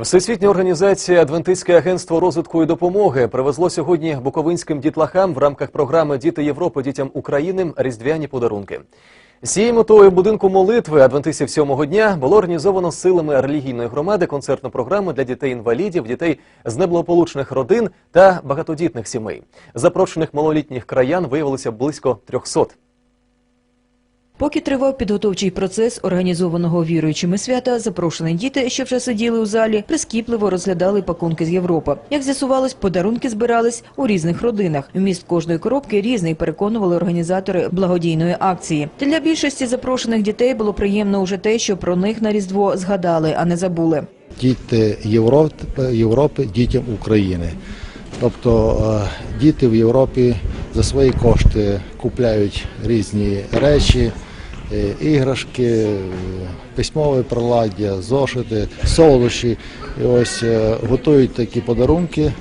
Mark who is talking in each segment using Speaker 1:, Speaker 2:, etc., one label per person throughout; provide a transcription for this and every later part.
Speaker 1: Всесвітня організація Адвентистське агентство розвитку і допомоги привезло сьогодні буковинським дітлахам в рамках програми Діти Європи дітям України різдвяні подарунки. Цією метою будинку молитви адвентистів сьомого дня було організовано силами релігійної громади концертну програму для дітей-інвалідів, дітей з неблагополучних родин та багатодітних сімей. Запрошених малолітніх краян виявилося близько 300.
Speaker 2: Поки тривав підготовчий процес організованого віруючими свята, запрошені діти, що вже сиділи у залі, прискіпливо розглядали пакунки з Європи. Як з'ясувалось, подарунки збирались у різних родинах. Вміст кожної коробки різний, переконували організатори благодійної акції. Для більшості запрошених дітей було приємно уже те, що про них на різдво згадали, а не забули.
Speaker 3: діти Європи, Європи дітям України. Тобто е, діти в Європі за свої кошти купляють різні речі, іграшки, е, письмове приладдя, зошити, солодощі. І ось е, готують такі подарунки,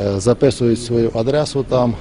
Speaker 3: е, записують свою адресу там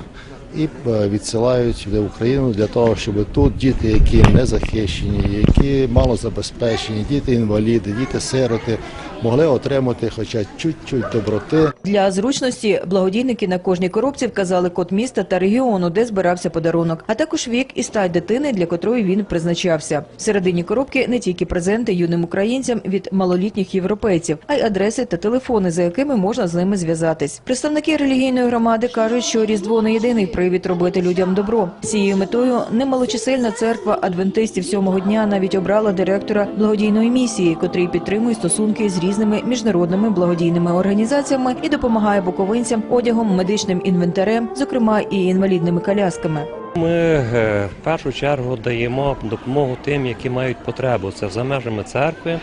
Speaker 3: і е, відсилають в Україну для того, щоб тут діти, які не захищені, які малозабезпечені, діти інваліди, діти сироти, могли отримати хоча чуть-чуть доброти.
Speaker 2: Для зручності благодійники на кожній коробці вказали код міста та регіону, де збирався подарунок, а також вік і стать дитини, для котрої він призначався. Всередині коробки не тільки презенти юним українцям від малолітніх європейців, а й адреси та телефони, за якими можна з ними зв'язатись. Представники релігійної громади кажуть, що різдво не єдиний привід робити людям добро. Цією метою немалочисельна церква адвентистів сьомого дня навіть обрала директора благодійної місії, котрий підтримує стосунки з різними міжнародними благодійними організаціями і допомагає буковинцям одягом, медичним інвентарем, зокрема і інвалідними колясками.
Speaker 4: Ми е, в першу чергу даємо допомогу тим, які мають потребу. Це за межами церкви,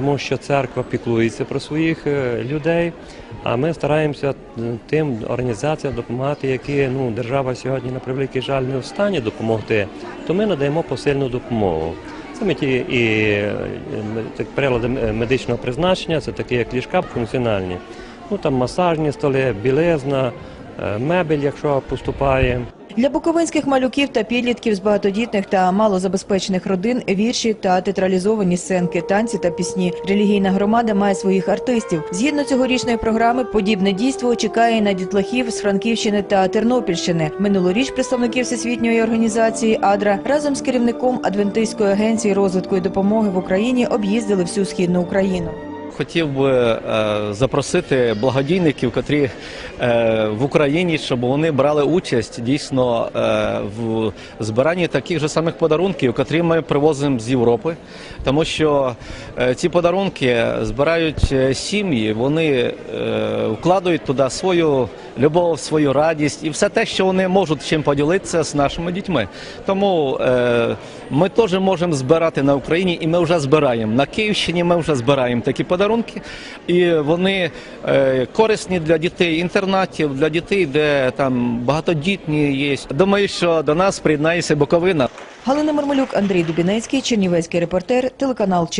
Speaker 4: тому що церква піклується про своїх е, людей. А ми стараємося е, тим організаціям допомагати, які ну держава сьогодні на превеликий жаль не в стані допомогти. То ми надаємо посильну допомогу. Ми ті і е, прилади медичного призначення, це такі як ліжка функціональні. Ну там масажні столи, білизна, мебель, якщо поступає.
Speaker 2: Для буковинських малюків та підлітків з багатодітних та малозабезпечених родин вірші та театралізовані сценки, танці та пісні. Релігійна громада має своїх артистів. Згідно цьогорічної програми, подібне дійство чекає на дітлахів з Франківщини та Тернопільщини. Минулоріч представники всесвітньої організації АДРА разом з керівником Адвентистської агенції розвитку і допомоги в Україні об'їздили всю східну Україну.
Speaker 5: Хотів би е, запросити благодійників, котрі е, в Україні, щоб вони брали участь дійсно е, в збиранні таких же самих подарунків, котрі ми привозимо з Європи. Тому що ці подарунки збирають сім'ї, вони вкладають туди свою любов, свою радість і все те, що вони можуть чим поділитися з нашими дітьми. Тому е, ми теж можемо збирати на Україні, і ми вже збираємо. На Київщині ми вже збираємо такі подарунки, і вони е, корисні для дітей інтернатів, для дітей, де там багатодітні є. Думаю, що до нас приєднається Буковина.
Speaker 2: Галина Мармалюк, Андрій Дубінецький, Чернівецький репортер, телеканал.